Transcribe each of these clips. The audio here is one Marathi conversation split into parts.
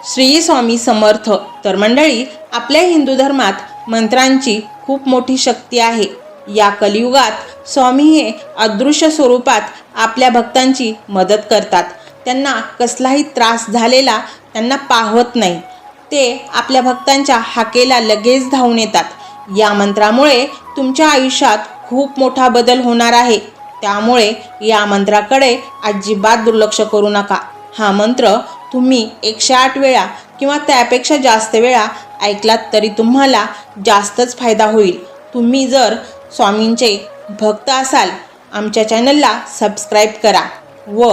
श्री स्वामी समर्थ तर मंडळी आपल्या हिंदू धर्मात मंत्रांची खूप मोठी शक्ती आहे. या कलियुगात स्वामी हे अदृश्य स्वरूपात आपल्या भक्तांची मदत करतात. त्यांना कसलाही त्रास झालेला त्यांना पाहत नाही. ते आपल्या भक्तांच्या हाकेला लगेच धावून येतात. या मंत्रामुळे तुमच्या आयुष्यात खूप मोठा बदल होणार आहे. त्यामुळे या मंत्राकडे अजिबात दुर्लक्ष करू नका. हा मंत्र तुम्ही एकशे आठ वेळा किंवा त्यापेक्षा जास्त वेळा ऐकलात तरी तुम्हाला जास्तच फायदा होईल. तुम्ही जर स्वामींचे भक्त असाल आमच्या चॅनलला सबस्क्राईब करा व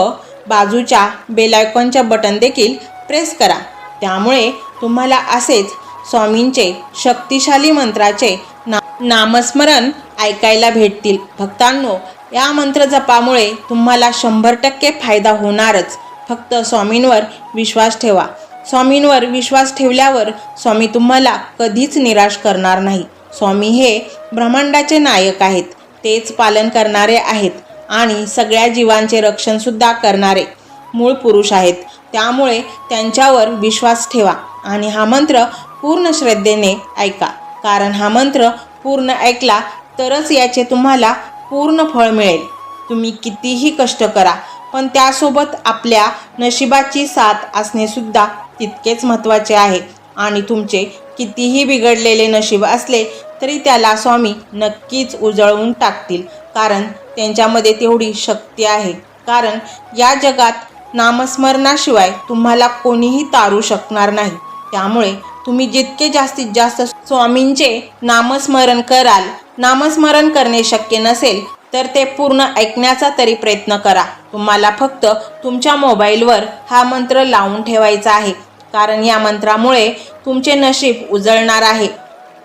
बाजूच्या बेलायकॉनच्या बटन देखील प्रेस करा. त्यामुळे तुम्हाला असेच स्वामींचे शक्तिशाली मंत्राचे ना नामस्मरण ऐकायला भेटतील. भक्तांनो या मंत्र जपामुळे तुम्हाला शंभर टक्के फायदा होणारच. फक्त स्वामींवर विश्वास ठेवा. स्वामींवर विश्वास ठेवल्यावर स्वामी तुम्हाला कधीच निराश करणार नाही. स्वामी हे ब्रह्मांडाचे नायक आहेत. तेच पालन करणारे आहेत आणि सगळ्या जीवांचे रक्षणसुद्धा करणारे मूळ पुरुष आहेत. त्यामुळे त्यांच्यावर विश्वास ठेवा आणि हा मंत्र पूर्ण श्रद्धेने ऐका. कारण हा मंत्र पूर्ण ऐकला तरच याचे तुम्हाला पूर्ण फळ मिळेल. तुम्ही कितीही कष्ट करा पण त्यासोबत आपल्या नशिबाची साथ असणेसुद्धा तितकेच महत्त्वाचे आहे. आणि तुमचे कितीही बिघडलेले नशीब असले तरी त्याला स्वामी नक्कीच उजळवून टाकतील. कारण त्यांच्यामध्ये तेवढी शक्ती आहे. कारण या जगात नामस्मरणाशिवाय तुम्हाला कोणीही तारू शकणार नाही. त्यामुळे तुम्ही जितके जास्तीत जास्त स्वामींचे नामस्मरण कराल नामस्मरण करणे शक्य नसेल तर ते पूर्ण ऐकण्याचा तरी प्रयत्न करा. तुम्हाला फक्त तुमच्या मोबाईलवर हा मंत्र लावून ठेवायचा आहे. कारण या मंत्रामुळे तुमचे नशीब उजळणार आहे.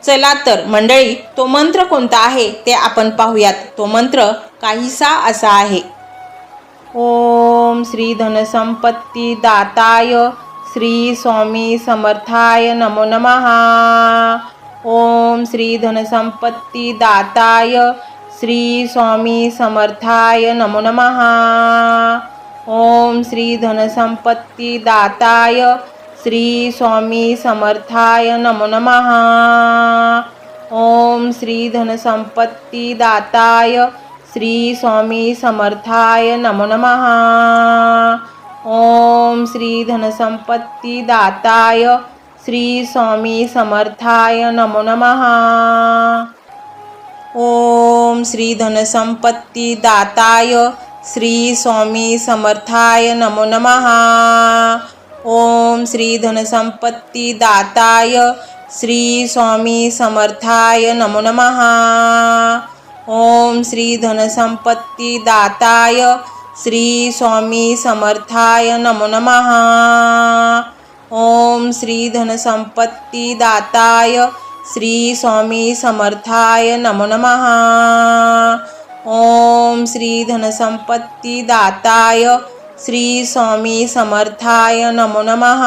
चला तर मंडळी तो मंत्र कोणता आहे ते आपण पाहूयात. तो मंत्र काहीसा असा आहे. ओम श्री धनसंपत्ती दाताय श्री स्वामी समर्थाय नमो नमः. ओम श्री धनसंपत्ती दाताय श्री स्वामी समर्थाय नमो नमः. ओम श्री धनसंपत्ती दाताय श्री स्वामी समर्थाय नमो नमः. ओम श्री धनसंपत्ती दाताय श्री स्वामी समर्थाय नमो नमः. ओम श्री धनसंपत्ती दाताय श्री स्वामी समर्थाय नमो नमः. ओम श्री धनसंपत्ती दाताय श्री स्वामी समर्थाय नमो नमः। ओम श्री धनसंपत्ती दाताय श्री स्वामी समर्थाय नमो नमः। ओम श्री धनसंपत्ती दाताय श्री स्वामी समर्थाय नमो नमहा ओम श्री धनसंपत्ती दाताय श्री स्वामी समर्थाय नमो नमः। ओम श्री धनसंपत्ती दाताय श्री स्वामी समर्थाय नमो नमः।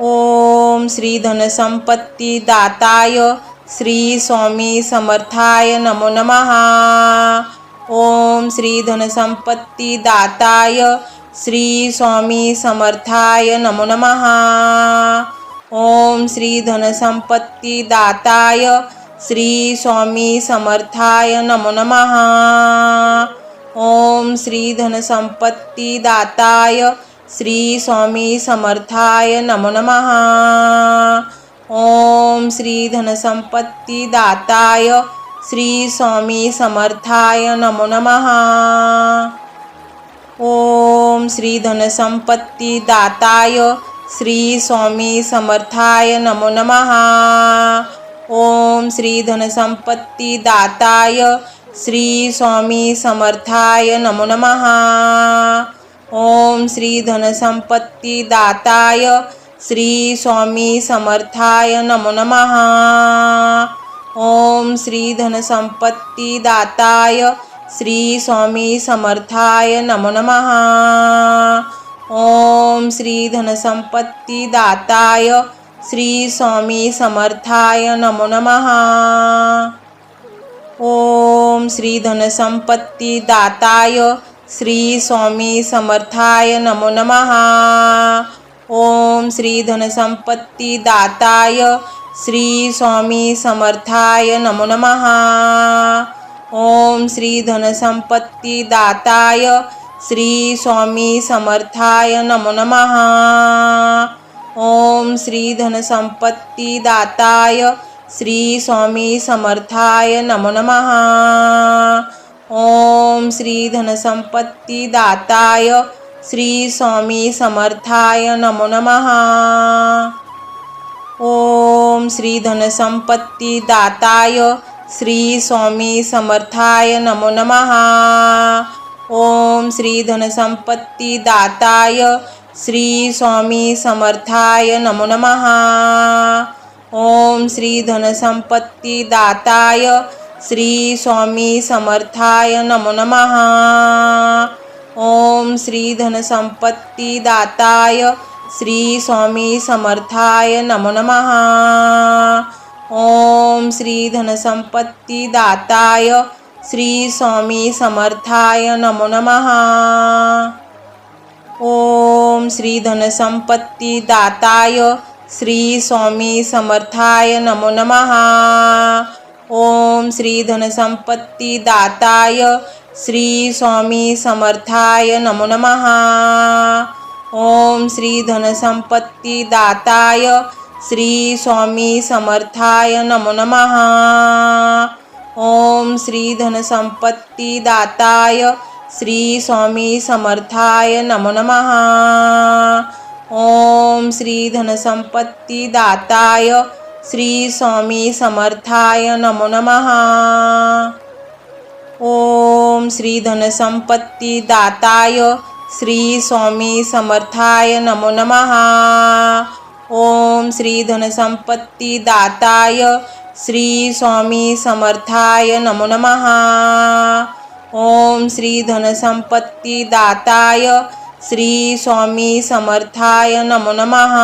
ओम श्री धनसंपत्ती दाताय श्री स्वामी समर्थाय नमो नमः। ओम श्री धनसंपत्ती दाताय श्री स्वामी समर्थाय नमो नमः। ओम श्री धनसंपत्ती दाताय श्री स्वामी समर्थाय नमो नमः। ओम श्री धनसंपत्ती दाताय श्री स्वामी समर्थाय नमो नमः। ओम श्री धनसंपत्ती दाताय श्री स्वामी समर्थाय नमो नमः। ओम श्री धनसंपत्ती दाताय श्री स्वामी समर्थाय नमो नमः। ओम श्री धनसंपत्ती दाताय श्री स्वामी समर्थाय नमो नमः। ओम श्री धनसंपत्ती दाताय श्री स्वामी समर्थाय नमो नमहा ओम श्री धनसंपत्ती दाताय श्री स्वामी समर्थाय नमो नमः। ओम श्री धनसंपत्ती दाताय श्री स्वामी समर्थाय नमो नमः। ओम श्री धनसंपत्ती दाताय श्री स्वामी समर्थाय नमो नमः। ओम श्री धनसंपत्ती दाताय श्री स्वामी समर्थाय नमो नमः। ओम श्री धनसंपत्ती दाताय श्री स्वामी समर्थाय नमो नमः. ओम श्री धनसंपत्ती दाताय श्री स्वामी समर्थाय नमो नमः. ओम श्री धनसंपत्ती दाताय श्री स्वामी समर्थाय नमो नमः. ओम श्री धनसंपत्ती दाताय श्री स्वामी समर्थाय नमो नमः. ओम श्री धनसंपत्ती दाताय श्री स्वामी समर्थाय नमो नमहा ओम श्री धनसंपत्ती दाताय श्री स्वामी समर्थाय नमो नमहा ओम श्री धनसंपत्ती दाताय श्री स्वामी समर्थाय नमो नमहा ओम श्री धनसंपत्ती दाताय श्री स्वामी समर्थाय नमो नमः। ओम श्री धनसंपत्ती दाताय श्री स्वामी समर्थाय नमो नमः। ओम श्री धनसंपत्ती दाताय श्री स्वामी समर्थाय नमो नमहा ओम श्री धनसंपत्ती दाताय श्री स्वामी समर्थाय नमो नमः। ओम श्री धनसंपत्ती दाताय श्री स्वामी समर्थाय नमो नमः। ओम श्री धनसंपत्ती दाताय श्री स्वामी समर्थाय नमो नमः। ओम श्री धनसंपत्ती दाताय श्री स्वामी समर्थाय नमो नमः। ओम श्री धनसंपत्ती दाताय श्री स्वामी समर्थाय नमो नमः. ओम श्री धनसंपत्ती दाताय श्री स्वामी समर्थाय नमो नमः.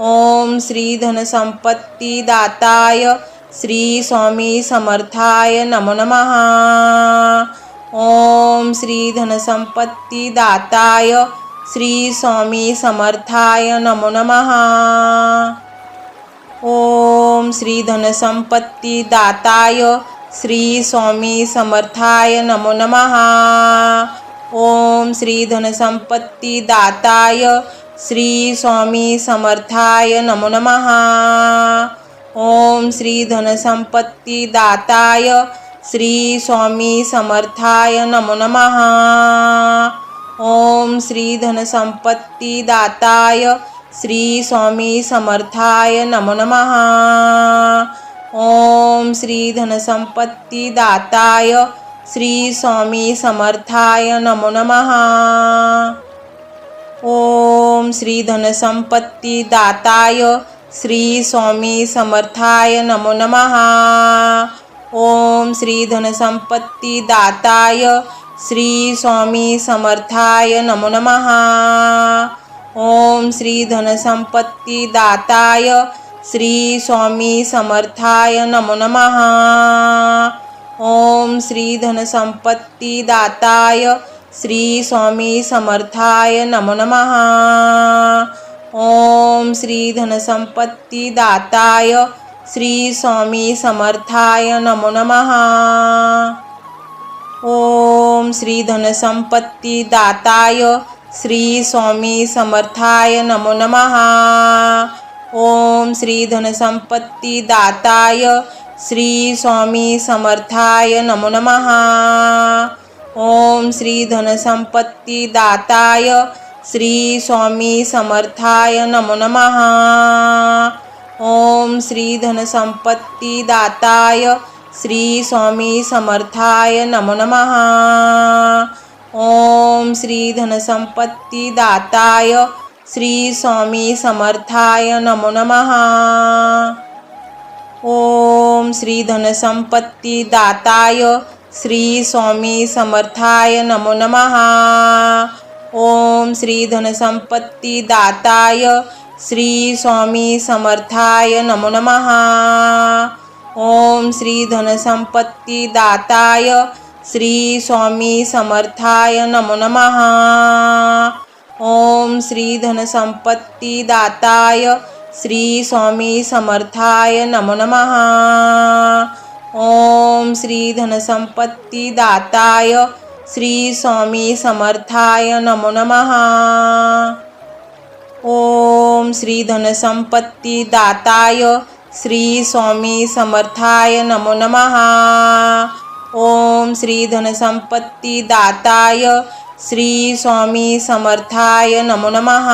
ओम श्री धनसंपत्ती दाताय श्री स्वामी समर्थाय नमो नमः. ओम श्री धनसंपत्ती दाताय श्री स्वामी समर्थाय नमो नमः. ओम श्री धनसंपत्ती दाताय श्री स्वामी समर्थाय नमो नमहा ओम श्री धनसंपत्ती दाताय श्री स्वामी समर्थाय नमो नमः। ओम श्री धनसंपत्ती दाताय श्री स्वामी समर्थाय नमो नमहा ओम श्री धनसंपत्ती दाताय श्री स्वामी समर्थाय नमो नमः। ओम श्री धनसंपत्ती दाताय श्री स्वामी समर्थाय नमो नमः। ओम श्री धनसंपत्ती दाताय श्री स्वामी समर्थाय नमो नमः। ओम श्री धनसंपत्ती दाताय श्री स्वामी समर्थाय नमो नमः। ओम श्री धनसंपत्ती दाताय श्री स्वामी समर्थाय नमो नमः। ओम श्री धनसंपत्ती दाताय श्री स्वामी समर्थाय नमो नमः। ओम श्री धनसंपत्ती दाताय श्री स्वामी समर्थाय नमो नमः। ओम श्री धनसंपत्ती दाताय श्री स्वामी समर्थाय नमो नमः ओम श्री धनसंपत्ती दाताय श्री स्वामी समर्थाय नमो नमः ओम श्री धनसंपत्ती दाताय श्री स्वामी समर्थाय नमो नमहा. ओम श्री धनसंपत्ती दाताय श्री स्वामी समर्थाय नमो नमः ओम श्री धनसंपत्ती दाताय श्री स्वामी समर्थाय नमो नमः। ओम श्री धनसंपत्ती दाताय श्री स्वामी समर्थाय नमो नमः। ओम श्री धनसंपत्ती दाताय श्री स्वामी समर्थाय नमो नमः। ओम श्री धनसंपत्ती दाताय श्री स्वामी समर्थाय नमो नमः. ओम श्री धनसंपत्तीदाताय श्री स्वामी समर्थाय नमो नमः. ओम श्री धनसंपत्तीदाताय श्री स्वामी समर्थाय नमो नमः. ओम श्री धनसंपत्तीदाताय श्री स्वामी समर्थाय नमो नमः. ओम श्री धनसंपत्तीदाताय श्री स्वामी समर्थाय नमो नमः।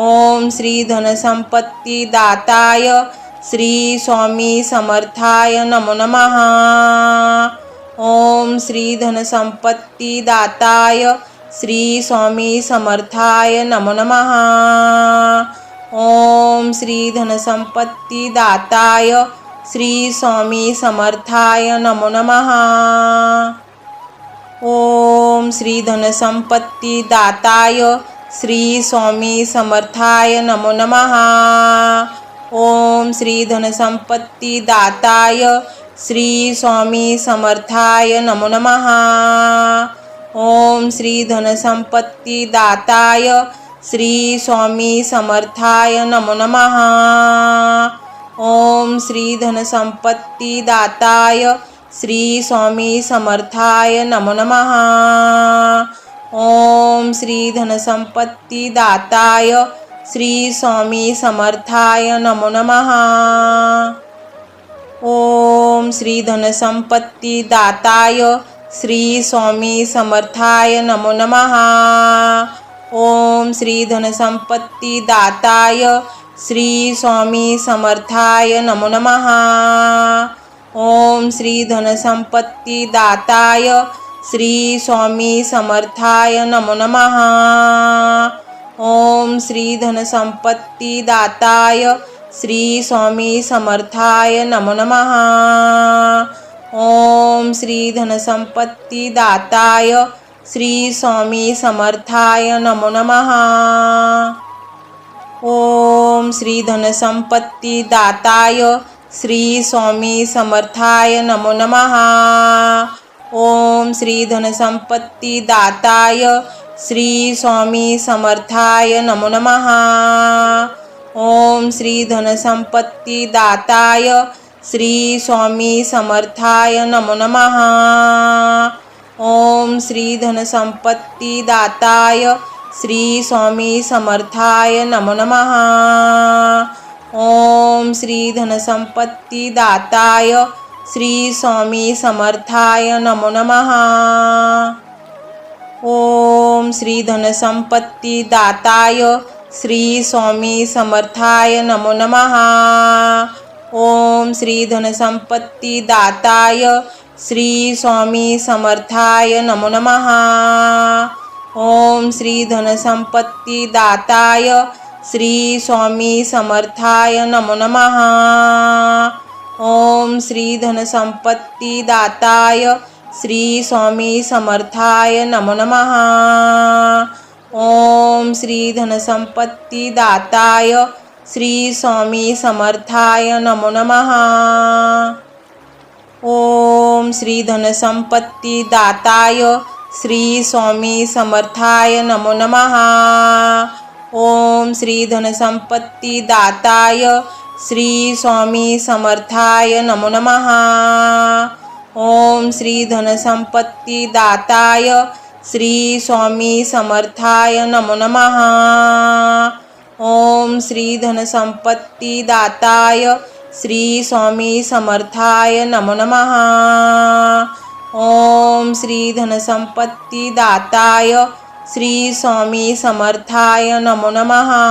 ओम श्री धनसंपत्तीदाताय श्री स्वामी समर्थाय नमो नमः। ओम श्री धनसंपत्तीदाताय श्री स्वामी समर्थाय नमो नमः। ओम श्री धनसंपत्तीदाताय श्री स्वामी समर्थाय नमो नमः। ओम श्री धनसंपत्तीदाताय श्री स्वामी समर्थाय नमो नमः। ओम श्री धनसंपत्तीदाताय श्री स्वामी समर्थाय नमो नमः। ओम श्री धनसंपत्तीदाताय श्री स्वामी समर्थाय नमो नमः। ओम श्री धनसंपत्तीदाताय श्री स्वामी समर्थाय नमो नमः। ओम श्री धनसंपत्तीदाताय श्री स्वामी समर्थाय नमो नमः। ओम श्री धनसंपत्तीदाताय श्री स्वामी समर्थाय नमो नमः। ओम श्री धनसंपत्तीदाताय श्री स्वामी समर्थाय नमो नमः। ओम श्री धनसंपत्तीदाताय श्री स्वामी समर्थाय नमो नमः। ओम श्री धनसंपत्तीदाताय श्री स्वामी समर्थाय नमो नमः। ओम श्री धनसंपत्तीदाताय श्री स्वामी समर्थाय नमो नमः। ओम श्री धनसंपत्तीदाताय श्री स्वामी समर्थाय नमो नमहा ओम श्री धनसंपत्तीदाताय श्री स्वामी समर्थाय नमो नमहा ओम श्री धनसंपत्तीदाताय श्री स्वामी समर्थाय नमो नमहा ओम श्री धनसंपत्तीदाताय श्री स्वामी समर्थाय नमो नमः। ओम श्री धनसंपत्तीदाताय श्री स्वामी समर्थाय नमो नमः। ओम श्री धनसंपत्तीदाताय श्री स्वामी समर्थाय नमो नमः। ओम श्री धनसंपत्तीदाताय श्री स्वामी समर्थाय नमो नमः। ओम श्री धनसंपत्तीदाताय श्री स्वामी समर्थाय नमो नमः। ओम श्री धनसंपत्तीदाताय श्री स्वामी समर्थाय नमो नमः। ओम श्री धनसंपत्तीदाताय श्री स्वामी समर्थाय नमो नमः। ओम श्री धनसंपत्तीदाताय श्री स्वामी समर्थाय नमो नमहा ओम श्री धनसंपत्तीदाताय श्री स्वामी समर्थाय नमो नमः. ओम श्री धनसंपत्तीदाताय श्री स्वामी समर्थाय नमो नमहा ओम श्री धनसंपत्तीदाताय श्री स्वामी समर्थाय नमो नमहा ओम श्री धनसंपत्तीदाताय श्री स्वामी समर्थाय नमो नमहा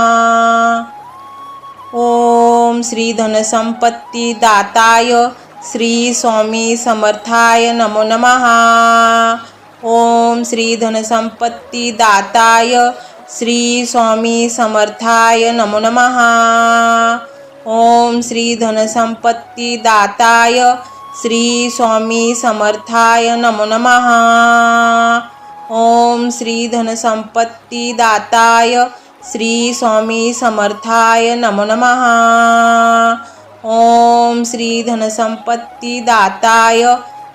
ओम श्री धनसंपत्तीदाताय श्री स्वामी समर्थाय नमो नमहा ओम श्री धनसंपत्तीदाताय श्री स्वामी समर्थाय नमो नमः। ओम श्री धनसंपत्तीदाताय श्री स्वामी समर्थाय नमो नमहा ओम श्री धनसंपत्तीदाताय श्री स्वामी समर्थाय नमो नमहा ओम श्री धनसंपत्तीदाताय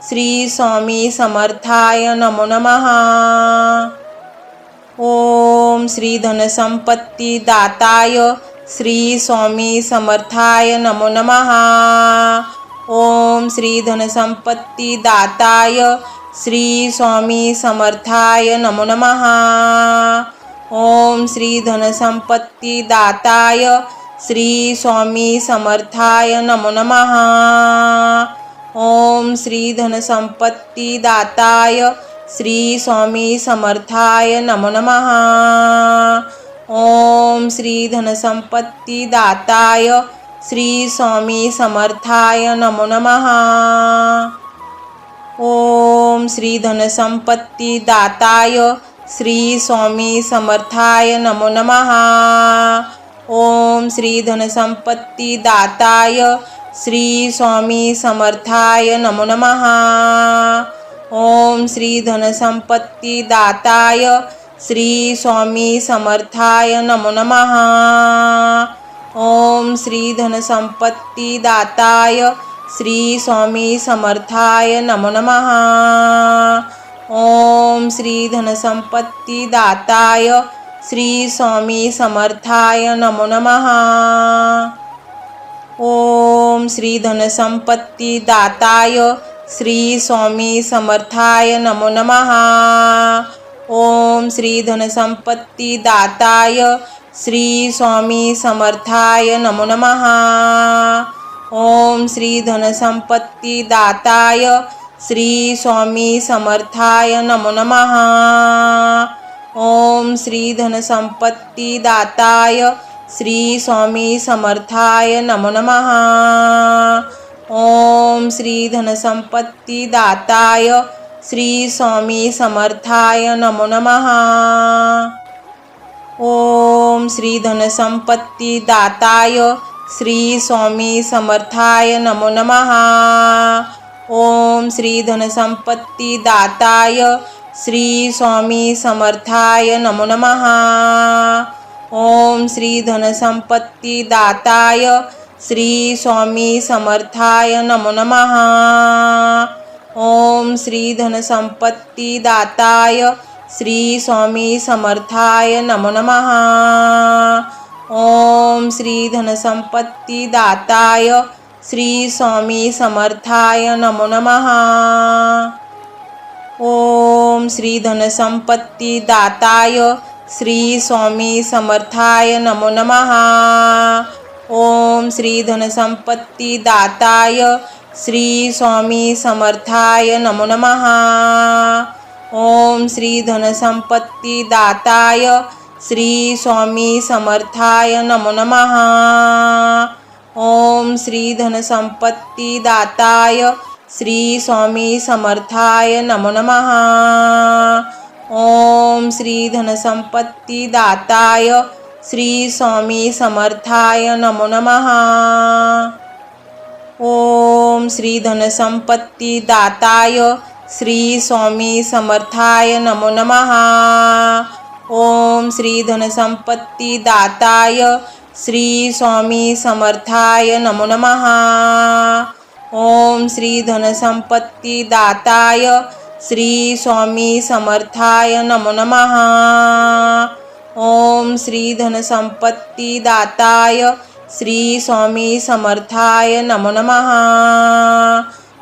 श्री स्वामी समर्थाय नमो नमहा ओम श्री धनसंपत्ती दाताय श्री स्वामी समर्थाय नमो नमहा ओम श्री धनसंपत्ती दाताय श्री स्वामी समर्थाय नमो नमहा ओम श्री धनसंपत्ती दाताय श्री स्वामी समर्थाय नमो नमहा ओम श्री धनसंपत्ती दाताय श्री स्वामी समर्थाय नमो नमहा ओम श्री धनसंपत्ती दाताय श्री स्वामी समर्थाय नमो नमः। ओम श्री धनसंपत्ती दाताय श्री स्वामी समर्थाय नमो नमः। ओम श्री धनसंपत्ती दाताय श्री स्वामी समर्थाय नमो नमः। ओम श्री धनसंपत्ती दाताय श्री स्वामी समर्थाय नमो नमः। ओम श्री धनसंपत्ती दाताय श्री स्वामी समर्थाय नमो नमः। ओम श्री धनसंपत्ती दाताय श्री स्वामी समर्थाय नमो नमः। ओम श्री धनसंपत्ती दाताय श्री स्वामी समर्थाय नमो नमः। ओम श्री धनसंपत्ती दाताय श्री स्वामी समर्थाय नमो नमहा ओम श्री धनसंपत्ती दाताय श्री स्वामी समर्थाय नमो नमहा ओम श्री धनसंपत्ती दाताय श्री स्वामी समर्थाय नमो नमहा ओम श्री धनसंपत्ती दाताय श्री स्वामी समर्थाय नमो नमः. ओम श्री धनसंपत्ती दाताय श्री स्वामी समर्थाय नमो नमः. ओम श्री धनसंपत्ती दाताय श्री स्वामी समर्थाय नमो नमः. ओम श्री धनसंपत्ती दाताय श्री स्वामी समर्थाय नमो नमः. ओम श्री धनसंपत्ती दाताय श्री स्वामी समर्थाय नमो नमः। ओम श्री धनसंपत्ती दाताय श्री स्वामी समर्थाय नमो नमः। ओम श्री धनसंपत्ती दाताय श्री स्वामी समर्थाय नमो नमः। ओम श्री धनसंपत्ती दाताय श्री स्वामी समर्थाय नमो नमः। ओम श्री धनसंपत्ती दाताय श्री स्वामी समर्थाय नमो नमः। ओम श्री धनसंपत्ती दाताय श्री स्वामी समर्थाय नमो नमः। ओम श्री धनसंपत्ती दाताय श्री स्वामी समर्थाय नमो नमः। ओम श्री धनसंपत्ती दाताय श्री स्वामी समर्थाय नमो नमहा ओम श्री धनसंपत्ती दाताय श्री स्वामी समर्थाय नमो नमहा ओम श्री धनसंपत्ती दाताय श्री स्वामी समर्थाय नमो नमहा ओम श्री धनसंपत्ती दाताय श्री स्वामी समर्थाय नमो नमः.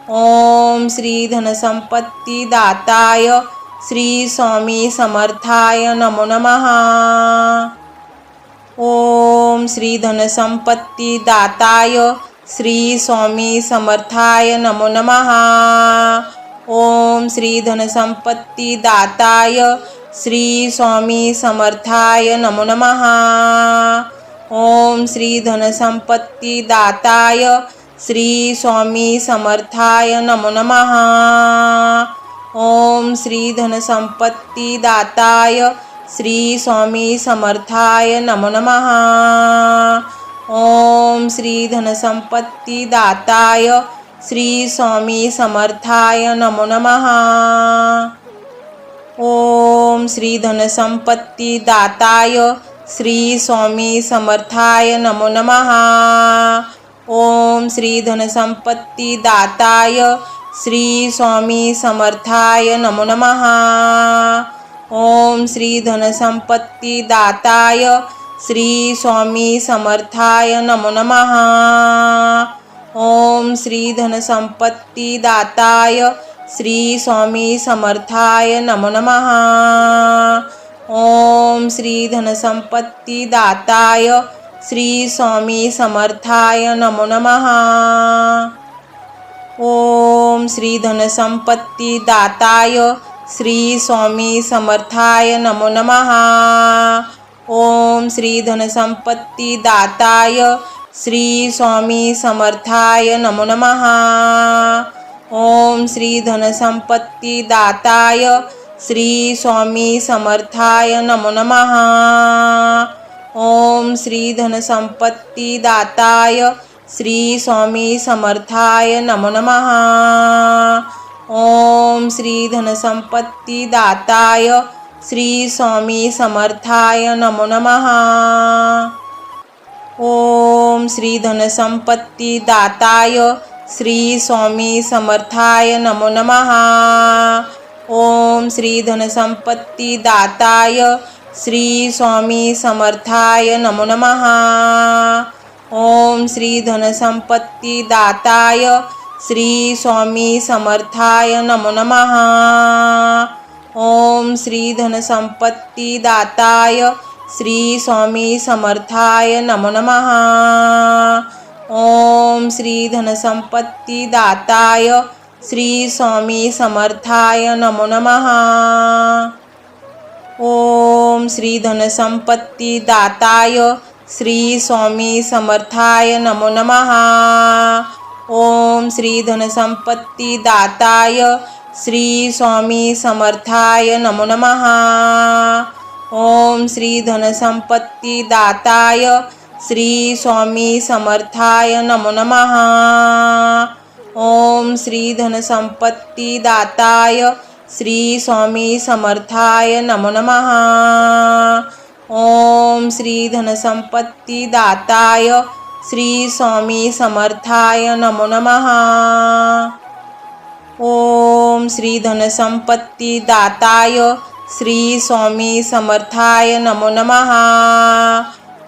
ओम श्री धनसंपत्ती दाताय श्री स्वामी समर्थाय नमो नमः. ओम श्री धनसंपत्ती दाताय श्री स्वामी समर्थाय नमो नमः. ओम श्री धनसंपत्ती दाताय श्री स्वामी समर्थाय नमो नमः. ओम श्री धनसंपत्ती दाताय श्री स्वामी समर्थाय नमो नमहा ओम श्री धनसंपत्ती दाताय श्री स्वामी समर्थाय नमो नमहा ओम श्री धनसंपत्ती दाताय श्री स्वामी समर्थाय नमो नमहा ओम श्री धनसंपत्ती दाताय श्री स्वामी समर्थाय नमो नमः. ओम श्री धनसंपत्ती दाताय श्री स्वामी समर्थाय नमो नमहा ओम श्री धनसंपत्ती दाताय श्री स्वामी समर्थाय नमो नमः. ओम श्री धनसंपत्ती दाताय श्री स्वामी समर्थाय नमो नमः. ओम श्री धनसंपत्ती दाताय श्री स्वामी समर्थाय नमो नमहा ओम श्री धनसंपत्ती दाताय श्री स्वामी समर्थाय नमो नमहा ओम श्री धनसंपत्ती दाताय श्री स्वामी समर्थाय नमो नमहा ओम श्री धनसंपत्ती दाताय श्री स्वामी समर्थाय नमो नमहा ओम श्री धनसंपत्ती दाताय श्री स्वामी समर्थाय नमो नमहा ओम श्री धनसंपत्ती दाताय श्री स्वामी समर्थाय नमो नमः। ओम श्री धनसंपत्ती दाताय श्री स्वामी समर्थाय नमो नमः। ओम श्री धनसंपत्ती दाताय श्री स्वामी समर्थाय नमो नमः। ओम श्री धनसंपत्ती दाताय श्री स्वामी समर्थाय नमो नमः। ओम श्री धनसंपत्ती दाताय श्री स्वामी समर्थाय नमो नमः। ओम श्री धनसंपत्ती दाताय श्री स्वामी समर्थाय नमो नमः। ओम श्री धनसंपत्ती दाताय श्री स्वामी समर्थाय नमो नमः। ओम श्री धनसंपत्ती दाताय श्री स्वामी समर्थाय नमो नमः। ओम श्री धनसंपत्ती दाताय श्री स्वामी समर्थाय नमो नमः। ओम श्री धनसंपत्ती दाताय श्री स्वामी समर्थाय नमो नमः। ओम श्री धनसंपत्ती दाताय श्री स्वामी समर्थाय नमो नमः। ओम श्री धनसंपत्ती दाताय श्री स्वामी समर्थाय नमो नमः।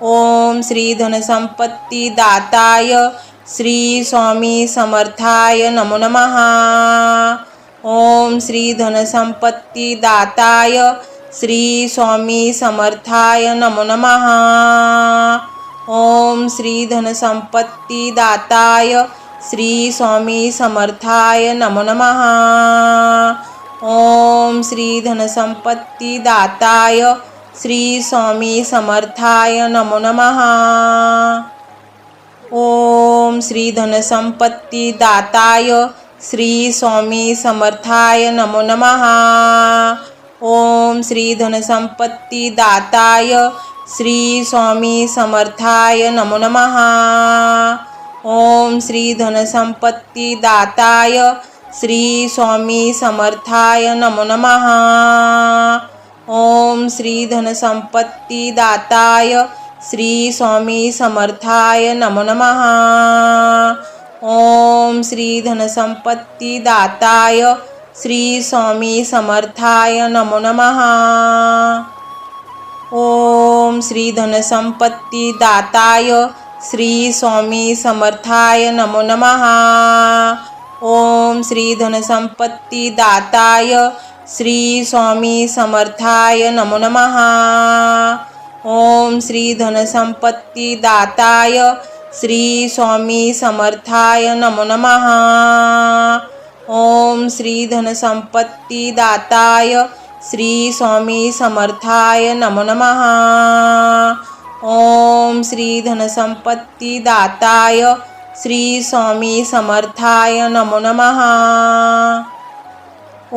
ओम श्री धनसंपत्ती दाताय श्री स्वामी समर्थाय नमो नमः। ओम श्री धनसंपत्ती दाताय श्री स्वामी समर्थाय नमो नमः। ओम श्री धनसंपत्ती दाताय श्री स्वामी समर्थाय नमो नमः। ओम श्री धनसंपत्ती दाताय श्री स्वामी समर्थाय नमो नमः। ओम श्री धनसंपत्ती दाताय श्री स्वामी समर्थाय नमो नमः। ओम श्री धनसंपत्ती दाताय श्री स्वामी समर्थाय नमो नमहा ओम श्री धनसंपत्ती दाताय श्री स्वामी समर्थाय नमो नमहा ओम श्री धनसंपत्ती दाताय श्री स्वामी समर्थाय नमो नमः। ओम श्री धनसंपत्ती दाताय श्री स्वामी समर्थाय नमो नमः। ओम श्री धनसंपत्ती दाताय श्री स्वामी समर्थाय नमो नमः। ओम श्री धनसंपत्ती दाताय श्री स्वामी समर्थाय नमो नमः। ओम श्री धनसंपत्ती दाताय श्री स्वामी समर्थाय नमो नमहा ओम श्री धनसंपत्ती दाताय श्री स्वामी समर्थाय नमो नमहा ओम श्री धनसंपत्ती दाताय श्री स्वामी समर्थाय नमो नमहा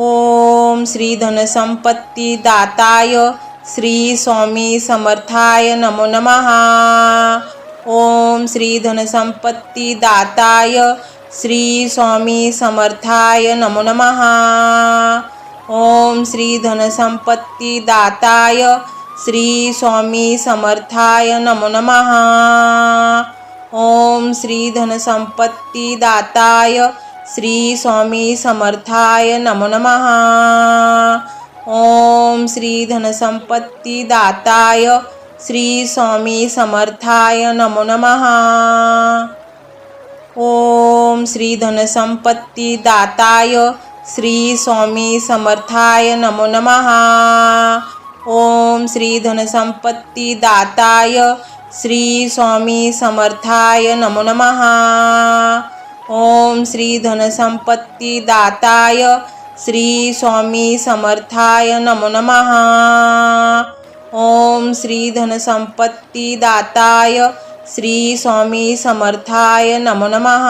ओम श्री धनसंपत्ती दाताय श्री स्वामी समर्थाय नमो नमः. ओम श्री धनसंपत्ती दाताय श्री स्वामी समर्थाय नमो नमः. ओम श्री धनसंपत्ती दाताय श्री स्वामी समर्थाय नमो नमः. ओम श्री धनसंपत्ती दाताय श्री स्वामी समर्थाय नमो नमः. ओम श्री धनसंपत्तीदाताय श्री स्वामी समर्थाय नमो नमः। ओम श्री धनसंपत्तीदाताय श्री स्वामी समर्थाय नमो नमः। ओम श्री धनसंपत्तीदाताय श्री स्वामी समर्थाय नमो नमहा ओम श्री धनसंपत्तीदाताय श्री स्वामी समर्थाय नमो नमः। ओम श्री धनसंपत्तीदाताय श्री स्वामी समर्थाय नमो नमः।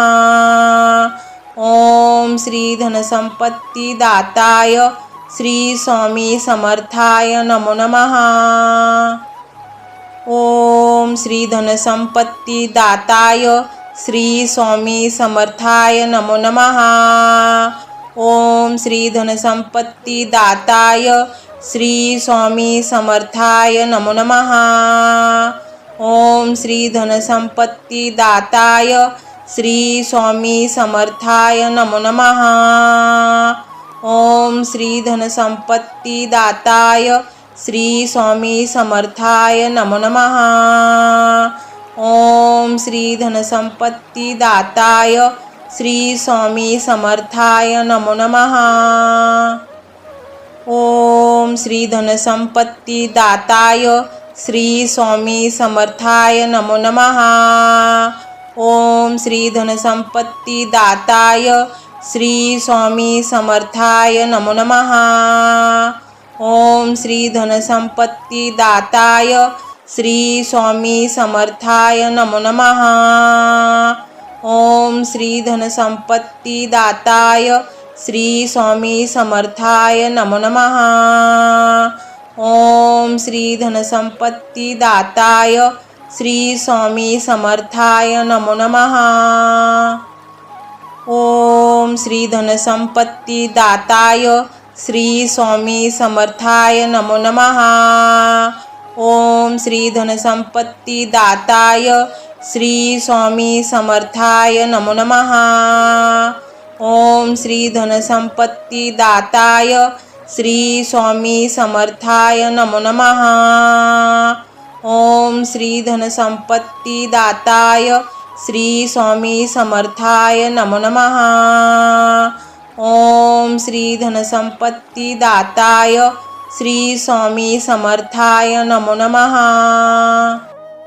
ओम श्री धनसंपत्तीदाताय श्री स्वामी समर्थाय नमो नमः। ओम श्री धनसंपत्तीदाताय श्री स्वामी समर्थाय नमो नमः। ओम श्री धनसंपत्तीदाताय श्री स्वामी समर्थाय नमो नमः। ओम श्री धनसंपत्तीदाताय श्री स्वामी समर्थाय नमो नमः। ओम श्री धनसंपत्तीदाताय श्री स्वामी समर्थाय नमो नमः। ओम श्री धनसंपत्तीदाताय श्री स्वामी समर्थाय नमो नमः। ओम श्री धनसंपत्तीदाताय श्री स्वामी समर्थाय नमो नमः। ओम श्री धनसंपत्तीदाताय श्री स्वामी समर्थाय नमो नमः। ओम श्री धनसंपत्तीदाताय श्री स्वामी समर्थाय नमो नमः। ओम श्री धनसंपत्तीदाताय श्री स्वामी समर्थाय नमो नमः। ओम श्री धनसंपत्तीदाताय दाताय श्री स्वामी समर्थाय नमो नमः। ओम श्री धनसंपत्तीदाताय श्री स्वामी समर्थाय नमो नमः। ओम श्री धनसंपत्तीदाताय श्री स्वामी समर्थाय नमो नमः। ओम श्री धनसंपत्तीदाताय श्री स्वामी समर्थाय नमो नमः श्री श्री स्वामी समर्थाय नमो नमः। ओम श्री धनसंपत्ती दाताय श्री स्वामी समर्थाय नमो नमहा ओम श्री धनसंपत्ती दाताय श्री श्री स्वामी समर्थाय नमो नमः।